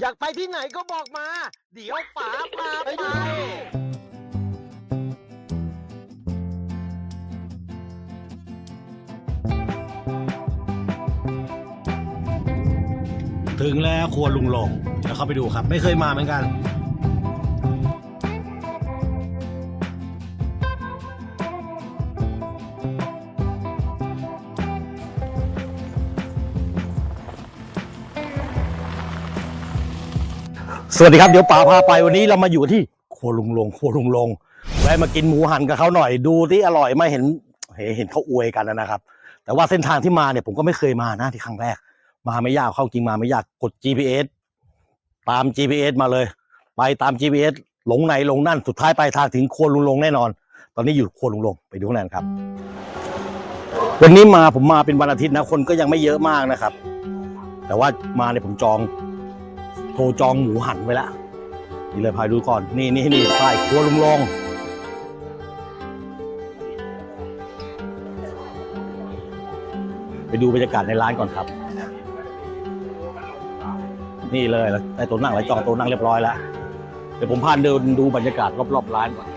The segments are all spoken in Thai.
อยากไปที่ไหนก็บอกมา เดี๋ยวป๋าพาไป ถึงแล้วครัวลุงลงเดี๋ยวเข้าไปดูครับ ไม่เคยมาเหมือนกัน วัสดีครับเดี๋ยวป๋าพาไปวันนี้เรามาอยู่ที่ครัวลุงลงครัวลุงลงแวะมากินหมูหันกับเขาหน่อยดูที่อร่อยไหมเห็นเห็นเห็นเขาอวยกันนะครับ แต่ว่าเส้นทางที่มาเนี่ยผมก็ไม่เคยมานะที่ครั้งแรก มาไม่ยากเข้าจริงมาไม่ยากกด GPS ตาม GPS มาเลย ไปตาม GPS หลงไหนหลงนั่นสุดท้ายไปทางถึงครัวลุงลงแน่นอน ตอนนี้อยู่ครัวลุงลงไปดูข้างในกันครับ วันนี้มาผมมาเป็นวันอาทิตย์นะคนก็ยังไม่เยอะมากนะครับ แต่ว่ามาเนี่ยผมจอง โทรจองหมูหันไว้แล้วนี่เลยพายดูก่อน นี่นี่นี่ป้ายครัวลุงลงไปดูบรรยากาศในร้านก่อนครับ นี่เลยไอ้ตัวนั่งแล้วจองตัวนั่งเรียบร้อยแล้วเดี๋ยวผมพาเดินดูบรรยากาศรอบๆร้านก่อน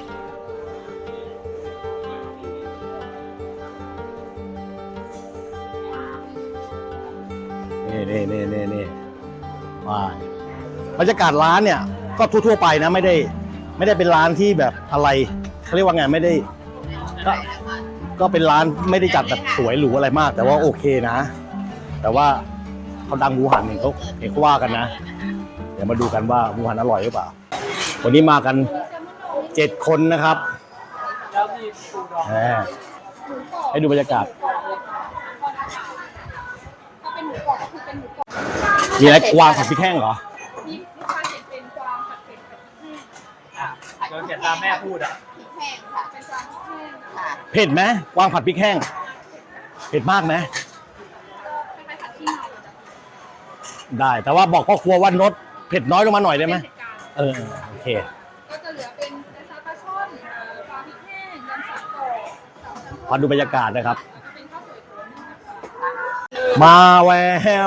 รรยากาศร้านเนี่ยก็ทั่วๆไปนะไม่ได้ ไม่ได้เป็นร้านที่แบบอะไรเขาเรียกว่าไงไม่ได้ก็ก็เป็นร้านไม่ได้จัดแบบสวยหรูอะไรมาก แต่ว่าโอเคนะ แต่ว่าเขาดังหมูหันเห็นเขาเห็นเขาว่ากันนะ เดี๋ยวมาดูกันว่าหมูหันอร่อยหรือเปล่า วันนี้มากันเจ็ดคนนะครับแหมให้ดูบรรยากาศถ้าเป็นหมูกรอบก็คือเป็นหมูกรอบมีอะไรกวางผัดพริกแห้งเหรอ แห้งเราเขียนตามแม่พูดอะพริกแห้งค่ะเป็นกวางพริกแห้งค่ะเผ็ดไหมกวางผัดพริกแห้งเผ็ดมากไหมก็คล้ายๆผัดที่เมาเลยนะได้ แต่ว่าบอกพ่อครัวว่านดเผ็ดน้อยลงมาหน่อยได้ไหมเป็นเหตุการณ์เออโอเค ก็จะเหลือเป็นเป็นซาปลาช่อนเอ่อกวางพริกแห้งยำสับกรอบสามชั้นทอพาดดูบรรยากาศนะครับ แล้วก็เป็นข้าวสวยโถนึ่งนะคะมาแว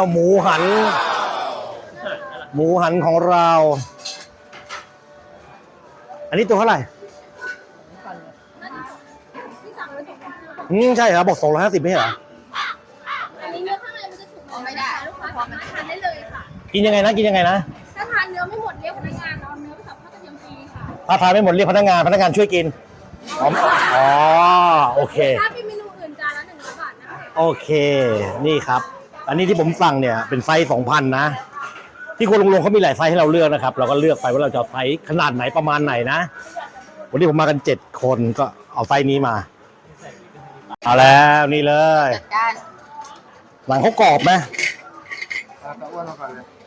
วหมูหัน หมูหันของเรา อันนี้ตัวเท่าไหร่ที่สั่งไว้สองพันห้าอืมใช่ครับบอกสองร้อยห้าสิบไม่ใช่เหรออันนี้เนื้อข้างในมันจะสุกหน่อยไม่ได้ ลูกค้าสามารถทานได้เลยค่ะ กินยังไงนะกินยังไงนะถ้าทานเนื้อไม่หมดเรียกพนักงานเอาเนื้อไปสับข้าวกระเทียมฟรีค่ะถ้าทานไม่หมดเรียกพนักงานพนักงานช่วยกินอ๋ออ๋อโอเค ถ้าเป็นเมนูอื่นจานละหนึ่งร้อยบาทนะคะ โอเค นี่ครับ อันนี้ที่ผมสั่งเนี่ยเป็นไซส์สองพันนะ ที่คนลงลงเขามีหลายไซส์ให้เราเลือกนะครับ เราก็เลือกไปว่าเราจะไซส์ขนาดไหนประมาณไหนนะ วันนี้ผมมากันเจ็ดคนก็เอาไซส์นี้มา เอาแล้วนี่เลยจัดการหนังเขากรอบไหม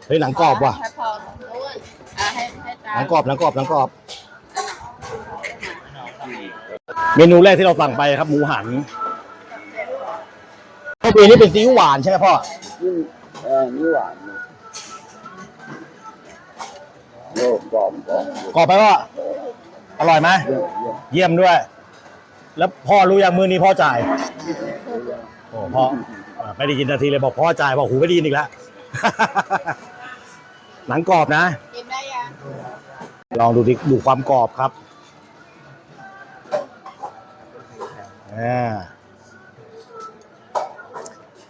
เฮ้ยหนังกรอบว่ะให้พออ้วนอะให้ให้ตาหนังกรอบหนังกรอบหนังกรอบ เมนูแรกที่เราสั่งไปครับหมูหันข้าวเบียนี่เป็นซีอิ๊วหวานใช่ไหมพ่อเออนี่หวาน โอ้กรอบกรอบกรอบไปพ่ออร่อยไหมเยอะเยอะเยี่ยมด้วย แล้วพ่อรู้ยังมือนี้พ่อจ่าย โอ้พ่ออ่าไม่ได้ยินนาทีเลยบอกพ่อจ่ายบอกหูไม่ได้ยินอีกแล้ว หนังกรอบนะกินได้ยังลองดูดิดูความกรอบครับอ่า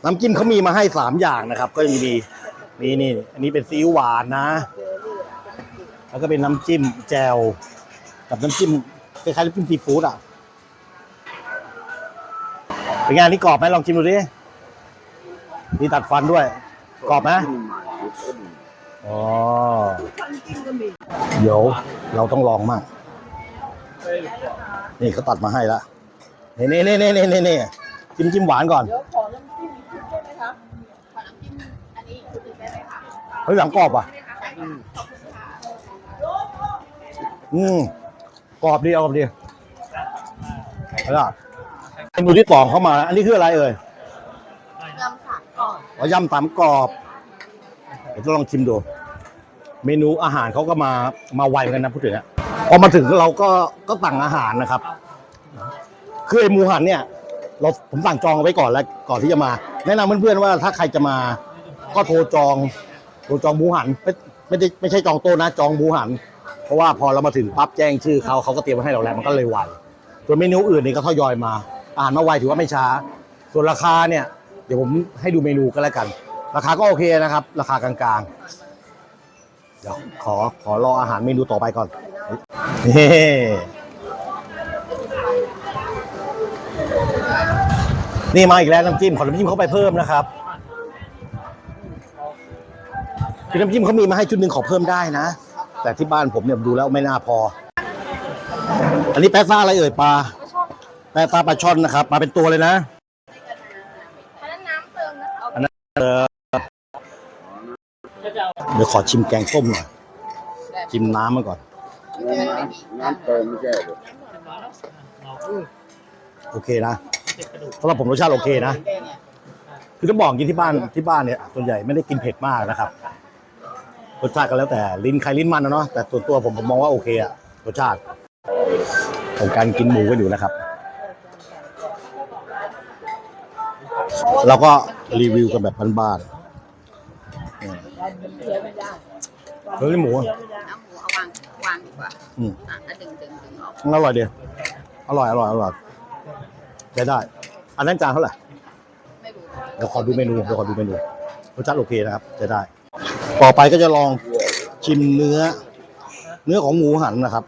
น้ำจิ้มเขามีมาให้สามอย่างนะครับ ก็จะมีมีนี่ อันนี้เป็นซีอิ๊วหวานนะ แล้วก็เป็นน้ำจิ้มแจ่วกับน้ำจิ้มคล้ายๆน้ำจิ้มซีฟู้ดอะเป็นไงานนี้กรอบไหมลองชิมดูดิมีตัดฟันด้วย กรอบไหมขึ้นมาชุดก็ดีอ๋อเดี๋ยวเราต้องลองมาก นี่เขาตัดมาให้ละนี่นี่นี่นี่นี่นี่จิ้มจิ้มหวานก่อน เดี๋ยวขอน้ำจิ้มอีกชุดได้ไหมคะขอน้ำจิ้มอันนี้ชุดหนึ่งได้ไหมคะเฮ้ยหลังกรอบอะได้ค่ะขอบคุณค่ะ อืมกรอบดีเอากรอบดีแล้วเมนูที่สองเข้ามา อันนี้คืออะไรเอ่ยยำสามก่อนอ๋อยำสามกรอบเดี๋ยวจะลองชิมดู เมนูอาหารเขาก็มามาไวเหมือนกันนะพูดถึงอะพอมาถึงเราก็ก็สั่งอาหารนะครับคือไอ้หมูหันเนี่ย เราผมสั่งจองเอาไว้ก่อนแล้วก่อนที่จะมา แนะนำเพื่อนๆว่าถ้าใครจะมาก็โทรจองโทรจองหมูหันไปไม่ได้ไม่ใช่จองโต๊ะนะ จองหมูหัน เพราะว่าพอเรามาถึงปั๊บแจ้งชื่อเขาเขาก็เตรียมไว้ให้เราแล้วมันก็เลยไวส่วนเมนูอื่นนี่ก็ทยอยมาอาหารมาไวถือว่าไม่ช้า ส่วนราคาเนี่ยเดี๋ยวผมให้ดูเมนูก็แล้วกัน ราคาก็โอเคนะครับ ราคากลางๆ เดี๋ยวขอขอรออาหารเมนูต่อไปก่อนนี่นี่มาอีกแล้วน้ำจิ้มขอน้ำจิ้มเข้าไปเพิ่มนะครับคือน้ำจิ้มเขามีมาให้ชุดหนึ่งขอเพิ่มได้นะ แต่ที่บ้านผมเนี่ยดูแล้วไม่น่าพอ อันนี้แป๊ะซ่าอะไรเอ่ยปลาแป๊ะซ่าปลาช่อนนะครับมาเป็นตัวเลยนะอันนั้นน้ำเติมนะคะอันนั้นเดี๋ยวขอชิมแกงส้มหน่อยชิมน้ำมาก่อน น้ำน้ำเติมไม่ใช่หรอโอเคนะสำหรับผมรสชาติโอเคนะ คือต้องบอกอย่างนี้ที่บ้านที่บ้านเนี่ยส่วนใหญ่ไม่ได้กินเผ็ดมากนะครับ รสชาติก็แล้วแต่ลิ้นใครลิ้นมันนะเนาะแต่ส่วนตัวผมผมมองว่าโอเคอะรสชาติของการกินหมูกันอยู่นะครับเราก็รีวิวกันแบบบ้านๆนี่เฮ้ยหมูอะเอาหมูเอาวางวางดีกว่าอืมอะอะดึงดึงดึงออกอร่อยดีอร่อยอร่อยอร่อยใช้ได้ อันนั้นจานเท่าไหร่ไม่รู้ เดี๋ยวขอดูเมนูเดี๋ยวขอดูเมนูรสชาติโอเคนะครับจะได้ ต่อไปก็จะลองชิมเนื้อ เนื้อของหมูหันนะครับ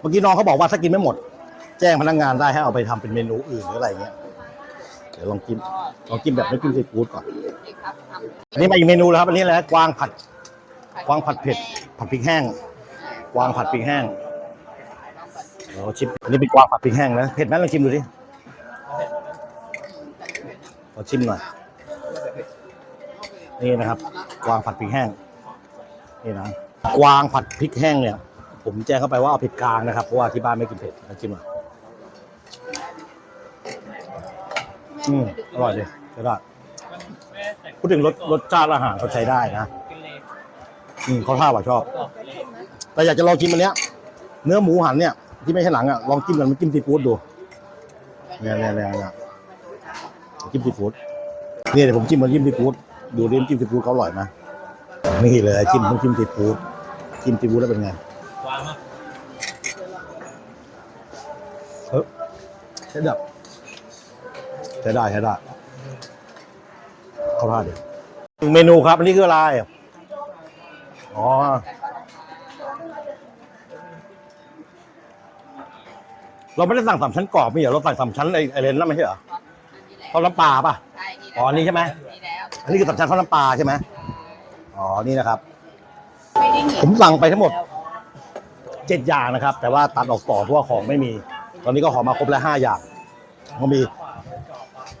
เมื่อกี้น้องเขาบอกว่าถ้ากินไม่หมด แจ้งพนักงานได้ให้เอาไปทำเป็นเมนูอื่นหรืออะไรเงี้ยเดี๋ยวลองกินลองกินแบบไม่กินซีฟู้ดก่อนอันนี้มาอีกเมนูแล้วครับอันนี้แหละกวางผัดกวางผัดเผ็ดผัดพริกแห้งกวางผัดพริกแห้งเราชิมอันนี้เป็นกวางผัดพริกแห้งนะเผ็ดไหมลองชิมดูดิขอชิมหน่อย นี่นะครับกวางผัดพริกแห้งนี่นะกวางผัดพริกแห้งเนี่ย ผมแจ้งเข้าไปว่าเอาเผ็ดกลางนะครับเพราะว่าที่บ้านไม่กินเผ็ดลองชิมหน่อยอืมอร่อยดีใช้ได้พูดถึงรสรสชาติอาหารเขาใช้ได้นะอืมเขาท่าว่าชอบ แต่อยากจะลองชิมอันเนี้ย เนื้อหมูหันเนี่ย ที่ไม่ใช่หนังอะลองจิ้มกันมันจิ้มซีฟู้ดดูเนี่ยเนี่ยเนี่ยเนี่ยจิ้มซีฟู้ดเนี่ยเดี๋ยวผมจิ้มมันจิ้มซีฟู้ด ดูดิจิ้มซีฟู้ดเขาอร่อยไหมนี่เลยจิ้มต้องจิ้มซีฟู้ดจิ้มซีฟู้ดแล้วเป็นไงเฮ้ยใช้ได้ใช้ได้ใช้ได้เขาท่าดีเมนูครับ อันนี้คืออะไรอ๋อเราไม่ได้สั่งสามชั้นกรอบไม่เหรอเราสั่งสามชั้นไอไอเลนนั่นไม่ใช่เหรอทอดน้ำปลาป่ะใช่นี่อ๋อนี่ใช่ไหมนี่แล้ว อันนี้คือสามชั้นทอดน้ำปลาใช่ไหมอ๋อ นี่นะครับไม่ได้เหนียผมสั่งไปทั้งหมดเจ็ดอย่างนะครับ แต่ว่าตัดออกต่อเพราะว่าของไม่มี ตอนนี้ก็ขอมาครบแล้วห้าอย่างก็มี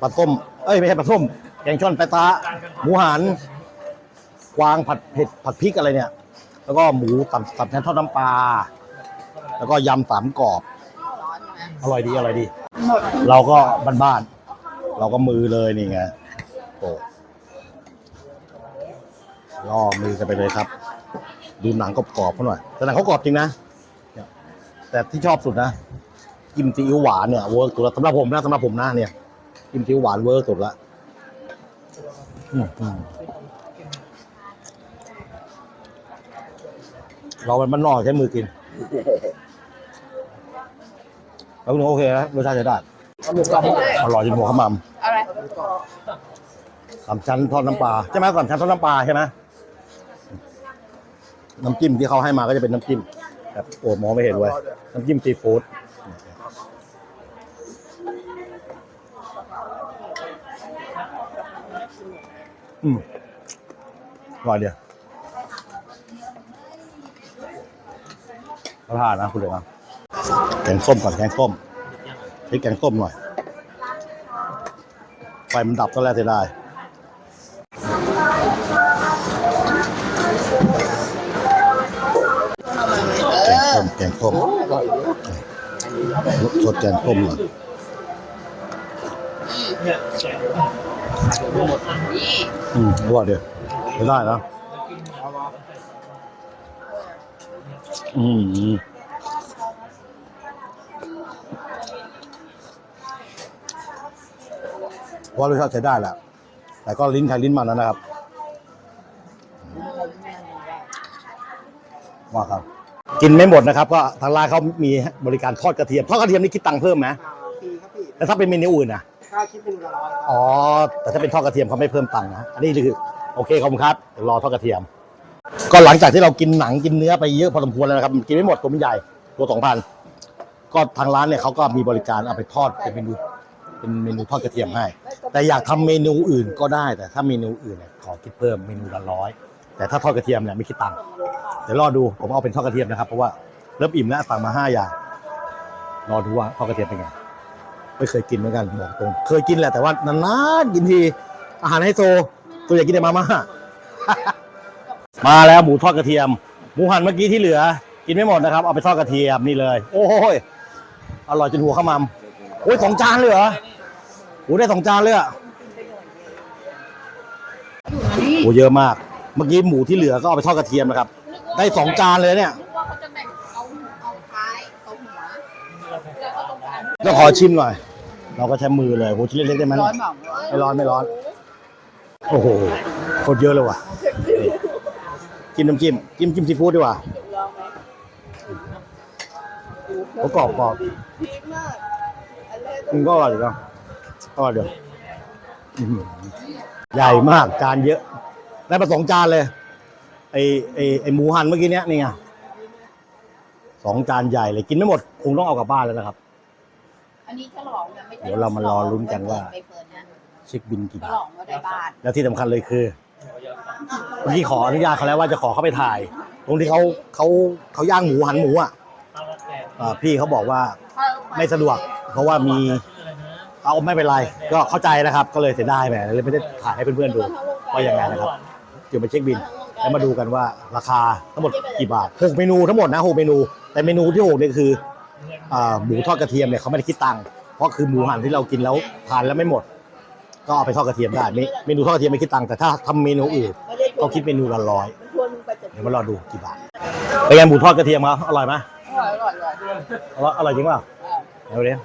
ปลาส้ม เอ้ยไม่ใช่ปลาส้ม แกงช่อนแปะตาหมูหันกวางผัดเผ็ดผัดพริกอะไรเนี่ย แล้วก็หมูสามสามชั้นทอดน้ำปลา แล้วก็ยำสามกรอบร้อนใช่ไหมอร่อยดีอร่อยดี เราก็บ้านๆ เราก็มือเลยนี่ไงโอ้ ล่อมือกันไปเลยครับ ดูหนังกรอบๆเขาหน่อยแต่หนังเขากรอบจริงนะเนี่ยแต่ที่ชอบสุดนะกิมซีอิ๊วหวานเนี่ยเวิร์กสุดละสำหรับผมนะสำหรับผมนะเนี่ยกิมซีอิ๊วหวานเวิร์กสุดละอืมอืมเราเป็นบ้านนอกใช้มือกินแล้วคุณโอเคนะรสชาติใช้ได้อร่อยจนหัวขมอะไรำสามชั้นทอดน้ำปลาใช่ไหมสามชั้นทอดน้ำปลาใช่ไหม น้ำจิ้มที่เขาให้มาก็จะเป็นน้ำจิ้มแบบโอ้มองไม่เห็นเลยน้ำจิ้มซีฟู้ดอืมอร่อยเดียวทานนะคุณเลยนะแกงส้มก่อนแกงส้มพริกแกงส้มหน่อยไฟมันดับก็แล้วเสียดาย สดแกงส้มหน่อยนี่อืมอร่อยเดียวไม่ได้นะอืมว่ารสชาติใช้ได้แหละ แต่ก็ลิ้นใครลิ้นมันนะนะครับนเนี่ยหนึ่งได้ว่าครับ กินไม่หมดนะครับ ก็ทางร้านเขามีบริการทอดกระเทียมทอดกระเทียมนี่คิดตังค์เพิ่มไหมฟรีครับพี่แล้วถ้าเป็นเมนูอื่นนะค่าคิดเป็นละร้อยครับอ๋อแต่ถ้าเป็นทอดกระเทียมเขาไม่เพิ่มตังค์นะอันนี้คือโอเคขอบคุณครับเดี๋ยวรอทอดกระเทียม ก็หลังจากที่เรากินหนังกินเนื้อไปเยอะพอสมควรแล้วนะครับกินไม่หมดตัวมันใหญ่ตัวสองพันก็ทางร้านเนี่ยเขาก็มีบริการเอาไปทอดเป็นเมนูเป็นเมนูทอดกระเทียมให้ แต่อยากทำเมนูอื่นก็ได้แต่ถ้าเมนูอื่นเนี่ยขอคิดเพิ่มเมนูละร้อย แต่ถ้าทอดกระเทียมเนี่ยไม่คิดตังค์เดี๋ยวรอดูผมเอาเป็นทอดกระเทียมนะครับเพราะว่าเริ่มอิ่มแล้วสั่งมาห้าอย่างรอดูว่าทอดกระเทียมเป็นไงไม่เคยกินเหมือนกันบอกตรงเคยกินแหละแต่ว่านานๆกินทีอาหารไฮโซตัวอยากกินแต่มาม่ามาแล้วหมูทอดกระเทียม หมูหั่นเมื่อกี้ที่เหลือ กินไม่หมดนะครับ เอาไปทอดกระเทียมนี่เลย โอ้ยอร่อยจนหัวขมำโอ้ยสองจานเลยเหรอโอ้ได้สองจานเลยอะโอ้เยอะมาก เมื่อกี้หมูที่เหลือก็เอาไปทอดกระเทียมนะครับ ได้สองจานเลยเนี่ยนึกว่าเขาจะแบ่งเอาเอาท้ายเอาหัวแล้วก็ตรงกลางก็ขอชิมหน่อย เราก็ใช้มือเลยโหชิ้นเล็กๆได้ไหมร้อนเปล่าไม่ร้อนไม่ร้อน โอ้โหโคตรเยอะเลยว่ะนี่จิ้มน้ำจิ้มจิ้มจิ้มซีฟู้ดดีกว่าเขากรอบกรอบอืมันก็อร่อยอยู่นะอร่อยเดี๋ยวอื้อหือใหญ่มากจานเยอะ ได้มาสองจานเลย ไอไอไอหมูหันเมื่อกี้เนี้ยนี่ไงสองจานใหญ่เลยกินไม่หมด คงต้องเอากลับบ้านแล้วนะครับ อันนี้ฉลองนะไม่ใช่เดี๋ยวเรามารอลุ้นกันว่า ไปเฟิร์นนะเช็คบินกี่ฉบาลทองว่าได้บ้านแล้วที่สำคัญเลยคือเมื่อกี้ขออนุญาตเขาแล้วว่าจะขอเข้าไปถ่าย ตรงที่เขาเขาเขาย่างหมูหันหมูอะอ่าพี่เขาบอกว่า ไม่สะดวก เพราะว่ามี เอาไม่เป็นไร ก็เข้าใจนะครับ ก็เลยเสียดายแหมเลยไม่ได้ถ่ายให้เพื่อนๆดู ว่ายังไงนะครับ เดี๋ยวมาเช็คบินแล้วมาดูกันว่าราคาทั้งหมดกี่บาทหกเมนูทั้งหมดนะหกเมนู แต่เมนูที่หกเนี่ยคืออ่าหมูทอดกระเทียมเนี่ยเขาไม่ได้คิดตังค์เพราะคือหมูหันที่เรากินแล้วทานแล้วไม่หมด ก็เอาไปทอดกระเทียมได้เมเมนูทอดกระเทียมไม่คิดตังค์แต่ถ้าทำเมนูอื่นก็คิดเมนูละร้อยเดี๋ยวมารอดูกี่บาทเป็นไงหมูทอดกระเทียมครับอร่อยไหมอร่อยอร่อยอร่อยอร่อยอร่อยจริงเปล่าเออเดี๋ยวเดี๋ยว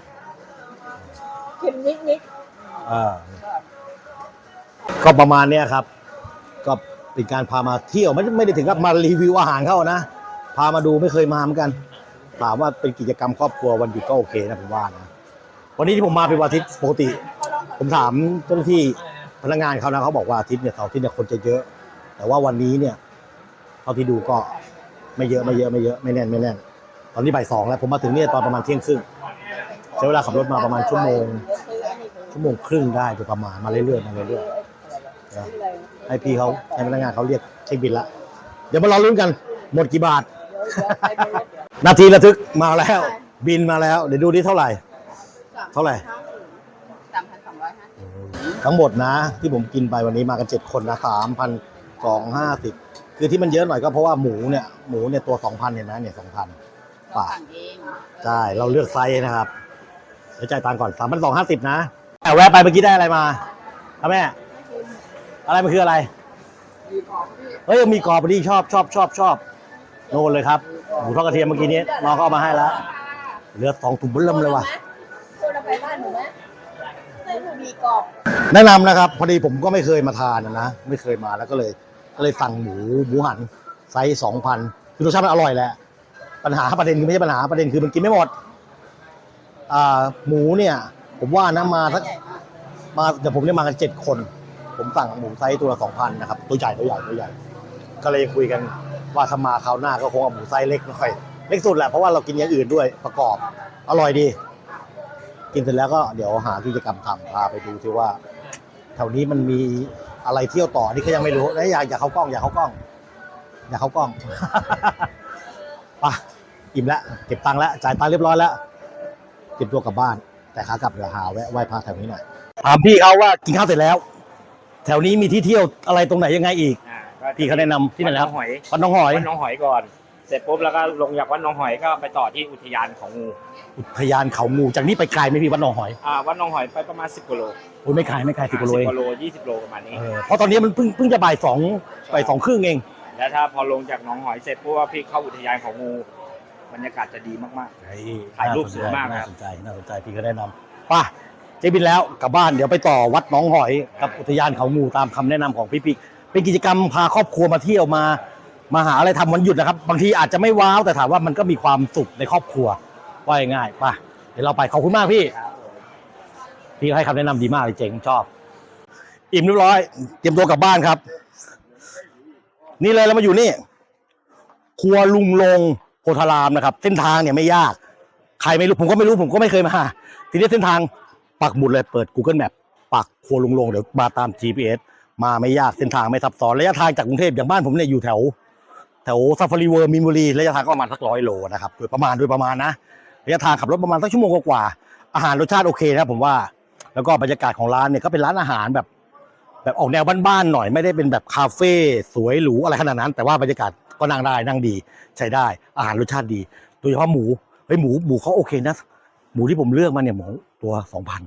เค็มนิดนิดอ่าก็ประมาณเนี้ยครับ ก็ เป็นการพามาเที่ยวไม่ไม่ได้ถึงกับมารีวิวอาหารเขานะ พามาดูไม่เคยมาเหมือนกัน ถามว่าเป็นกิจกรรมครอบครัววันหยุดก็โอเคนะผมว่านะวันนี้ที่ผมมาเป็นวันอาทิตย์ปกติ ผมถามเจ้าหน้าที่พนักงานเขานะเขาบอกว่าอาทิตย์เนี่ยเสาร์อาทิตย์เนี่ยคนจะเยอะ แต่ว่าวันนี้เนี่ยเท่าที่ดูก็ไม่เยอะไม่เยอะไม่เยอะไม่แน่นไม่แน่น ตอนนี้บ่ายสองแล้วผมมาถึงเนี่ยตอนประมาณเที่ยงครึ่งใช้เวลาขับรถมาประมาณชั่วโมงชั่วโมงครึ่งได้โดยประมาณมาเรื่อยๆมาเรื่อยๆ นะให้พี่เขาให้พนักงานเขาเรียกเช็คบินละ เดี๋ยวมารอลุ้นกัน หมดกี่บาท นาทีระทึกมาแล้ว บินมาแล้ว เดี๋ยวดูดิเท่าไหร่ เท่าไหร่สามพันสองร้อยห้าสิบทั้งหมดนะ ที่ผมกินไปวันนี้มากันเจ็ดคนนะสามพันสองห้าสิบคือที่มันเยอะหน่อยก็เพราะว่าหมูเนี่ยหมูเนี่ยตัวสองพันเนี่ยนะเนี่ยสองพันเราสั่งเองใช่เราเลือกไซส์นะครับเดี๋ยวจ่ายตังค์ก่อนสามพันสองห้าสิบนะแต่แวะไปเมื่อกี้ได้อะไรมาครับแม่ อะไรมันคืออะไร เฮ้ยมีกรอบพอดีชอบชอบชอบชอบโน่นเลยครับหมูทอดกระเทียมเมื่อกี้นี้น้องก็เอามาให้แล้วเหลือสองถุงเบิ่มเลยว่ะตัวเราไปบ้านหนูไหมเส้นหมูมีกรอบแนะนำนะครับ พอดีผมก็ไม่เคยมาทานนะนะไม่เคยมาแล้วก็เลยก็เลยสั่งหมูหมูหันไซส์สองพันคือรสชาติมันอร่อยแหละปัญหาประเด็นคือไม่ใช่ปัญหาประเด็นคือมันกินไม่หมดอ่าหมูเนี่ย ผมว่านะมาสักมาเดี๋ยวผมเนี่ยมากันเจ็ดคน ผมสั่งหมูไซส์ตัวละสองพันนะครับ ตัวใหญ่ตัวใหญ่ตัวใหญ่ ก็เลยคุยกันว่าถ้ามาคราวหน้าก็คงเอาหมูไซส์เล็กหน่อย เล็กสุดแหละเพราะว่าเรากินอย่างอื่นด้วยประกอบ อร่อยดี กินเสร็จแล้วก็เดี๋ยวหากิจกรรมทำพาไปดูที่ว่า แถวนี้มันมีอะไรเที่ยวต่อนี่ก็ยังไม่รู้แล้วอยากอยากเข้ากล้องอยากเข้ากล้อง อยากเข้ากล้องไปะอิ่มแล้วเก็บตังค์แล้วจ่ายตังค์เรียบร้อยแล้วเก็บตัวกลับบ้าน แต่ขากลับเดี๋ยวหาแวะไหว้พระแถวนี้หน่อยถามพี่เขาว่ากินข้าวเสร็จแล้ว แถวนี้มีที่เที่ยวอะไรตรงไหนยังไงอีก อ่าก็พี่เขาแนะนำที่ไหนแล้ววัดน้องหอยวัดหน้องหอยวัดน้องหอยก่อน เสร็จปุ๊บแล้วก็ลงจากวัดน้องหอยก็ไปต่อที่อุทยานของงูอุทยานเขางูจากนี้ไปไกลไหมพี่วัดหนองหอยอ่าวัดน้องหอยไปประมาณ 10กิโลโอ้ยไม่ไกลไม่ไกลสิบกิโลเอง10กิโล20 โลประมาณนี้ เออเพราะตอนนี้มันเพิ่งเพิ่งจะบ่ายสองบ่ายสองครึ่งเอง แล้วถ้าพอลงจากหน้องหอยเสร็จปุ๊บว่าพี่เข้าอุทยานของงูบรรยากาศจะดีมาก ถ่ายรูปสวยมากครับน่าสนใจน่าสนใจพี่ก็แนะนำไป่ะเจ๊บินแล้วกลับบ้านเดี๋ยวไปต่อวัดหนองหอยกับอุทยานเขางูตามคำแนะนำของพี่พี่เป็นกิจกรรมพาครอบครัวมาเที่ยวมามาหาอะไรทำวันหยุดนะครับ บางทีอาจจะไม่ว้าวแต่ถามว่ามันก็มีความสุขในครอบครัวว่าง่ายป่ะเดี๋ยวเราไปขอบคุณมากพี่พี่ให้คำแนะนำดีมากเลยเจ๋งชอบ อิ่มเรียบร้อย เตรียมตัวกลับบ้านครับ นี่เลยเรามาอยู่นี่ ครัวลุงลงโพธารามนะครับ เส้นทางเนี่ยไม่ยาก ใครไม่รู้ผมก็ไม่รู้ผมก็ไม่เคยมาทีนี้เส้นทาง ปักหมุดเลยเปิด Google Map ปักครัวลุงลงเดี๋ยวมาตาม GPS มาไม่ยากเส้นทางไม่ซับซ้อนระยะทางจากกรุงเทพอย่างบ้านผมเนี่ยอยู่แถว แถวซาฟารีเวิร์มินบุรีระยะทางก็ประมาณสักร้อยโลนะครับโดยประมาณโดยประมาณนะระยะทางขับรถประมาณสักชั่วโมงกว่าอาหารรสชาติโอเคนะผมว่า แล้วก็บรรยากาศของร้านเนี่ยก็เป็นร้านอาหารแบบ แบบออกแนวบ้านๆหน่อยไม่ได้เป็นแบบคาเฟ่สวยหรูอะไรขนาดนั้น แต่ว่าบรรยากาศก็นั่งได้นั่งดีใช้ได้ อาหารรสชาติดีโดยเฉพาะหมูเฮ้ยหมูหมูเขาโอเคนะหมูที่ผมเลือกมาเนี่ยหมูตัวสองพัน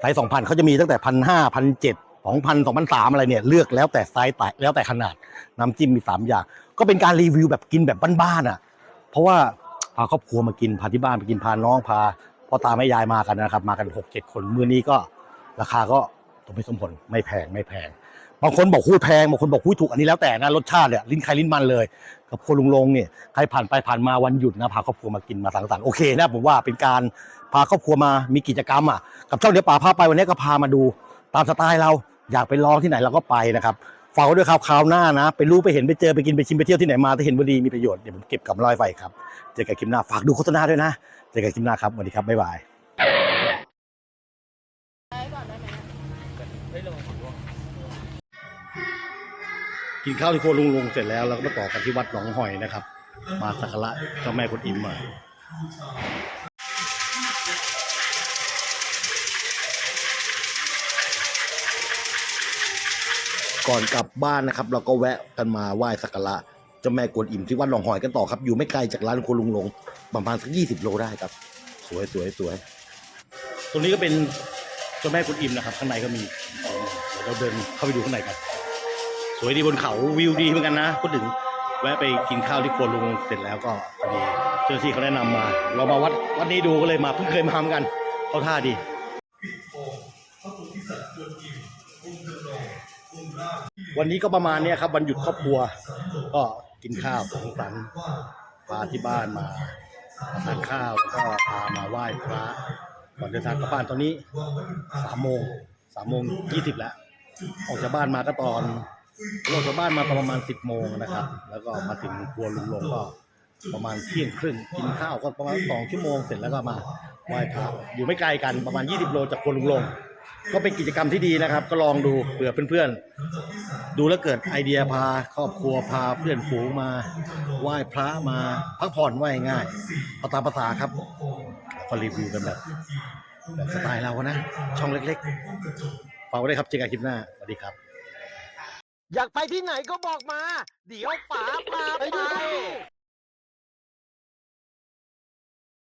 ไซส์สองพันเขาจะมีตั้งแต่พันห้าพันเจ็ดสองพันสองพันสามอะไรเนี่ยเลือกแล้วแต่ไซส์แต่แล้วแต่ขนาดน้ำจิ้มมีสามอย่าง ก็เป็นการรีวิวแบบกินแบบบ้านๆอะ เพราะว่าพาครอบครัวมากินพาที่บ้านไปกินพาน้องพาพ่อตาแม่ยายมากันนะครับ มากันหกเจ็ดคนมื้อนี้ก็ราคาก็สมเหตุสมผลไม่แพงไม่แพงบางคนบอกหุ้ยแพงบางคนบอกหุ้ยถูกอันนี้แล้วแต่นะรสชาติเนี่ยลิ้นใครลิ้นมันเลย กับคนลุงลงเนี่ยใครผ่านไปผ่านมาวันหยุดนะพาครอบครัวมากินมาสังสรรค์โอเคนะผมว่าเป็นการ พาครอบครัวมามีกิจกรรมอะกับช่องเดี๋ยวป่าพาไปวันนี้ก็พามาดูตามสไตล์เราอยากไปลองที่ไหนเราก็ไปนะครับฝากไว้ด้วยครับคราวหน้านะ ไปรู้ไปเห็นไปเจอไปกินไปชิมไปเที่ยวที่ไหนมาถ้าเห็นว่าดีมีประโยชน์เดี๋ยวผมเก็บกำไรไว้ครับเจอกันคลิปหน้าฝากดูโฆษณาด้วยนะเจอกันคลิปหน้าครับสวัสดีครับบ๊ายบายกินข้าวที่โครัวลุงลงเสร็จแล้วเราก็มาต่อกันที่วัดหนองหอยนะครับ มาสักการะเจ้าแม่กุนอิมมา ก่อนกลับบ้านนะครับ เราก็แวะกันมาไหว้สักการะเจ้าแม่กวนอิมที่วัดหนองหอยกันต่อครับ อยู่ไม่ไกลจากร้านโครัวลุงลงประมาณสักยี่สิบโลได้ครับ สวยสวยสวยตรงนี้ก็เป็นเจ้าแม่กวนอิมนะครับ ข้างในก็มีเดี๋ยวเราเดินเข้าไปดูข้างในกันสวยดีบนเขาวิวดีเหมือนกันนะพูดถึงแวะไปกินข้าวที่ครัวลุงเสร็จแล้วก็พอดีเจ้าหน้าที่เขาแนะนำมา เรามาวัดวัดนี้ดูก็เลยมาเพิ่งเคยมาเหมือนกันเข้าท่าดี วันนี้ก็ประมาณนี้ครับวันหยุดครอบครัว ก็กินข้าวสังสรรค์พาที่บ้านมาทานข้าวแล้วก็พามาไหว้พระก่อนเดินทางกลับบ้านตอนนี้สามโมงสามโมงยี่สิบแล้ว ออกจากบ้านมาก็ตอนออกจากบ้านมาประมาณสิบโมงนะครับ แล้วก็มาถึงครัวลุงลงก็ประมาณเที่ยงครึ่งกินข้าวก็ประมาณสองชั่วโมงเสร็จแล้วก็มาไหว้พระอยู่ไม่ไกลกันประมาณ20โลจากครัวลุงลง ก็เป็นกิจกรรมที่ดีนะครับ ก็ลองดูเผื่อเพื่อนๆ ดูแล้วเกิดไอเดียพาครอบครัวพาเพื่อนฝูงมา ไหว้พระมาพักผ่อนไหว้ง่ายเอาตามภาษาครับก็รีวิวกันแบบแบบสไตล์เรานะ ช่องเล็กๆฝากไว้ด้วยครับเจอกันคลิปหน้าสวัสดีครับ อยากไปที่ไหนก็บอกมา เดี๋ยวป๋าพาไป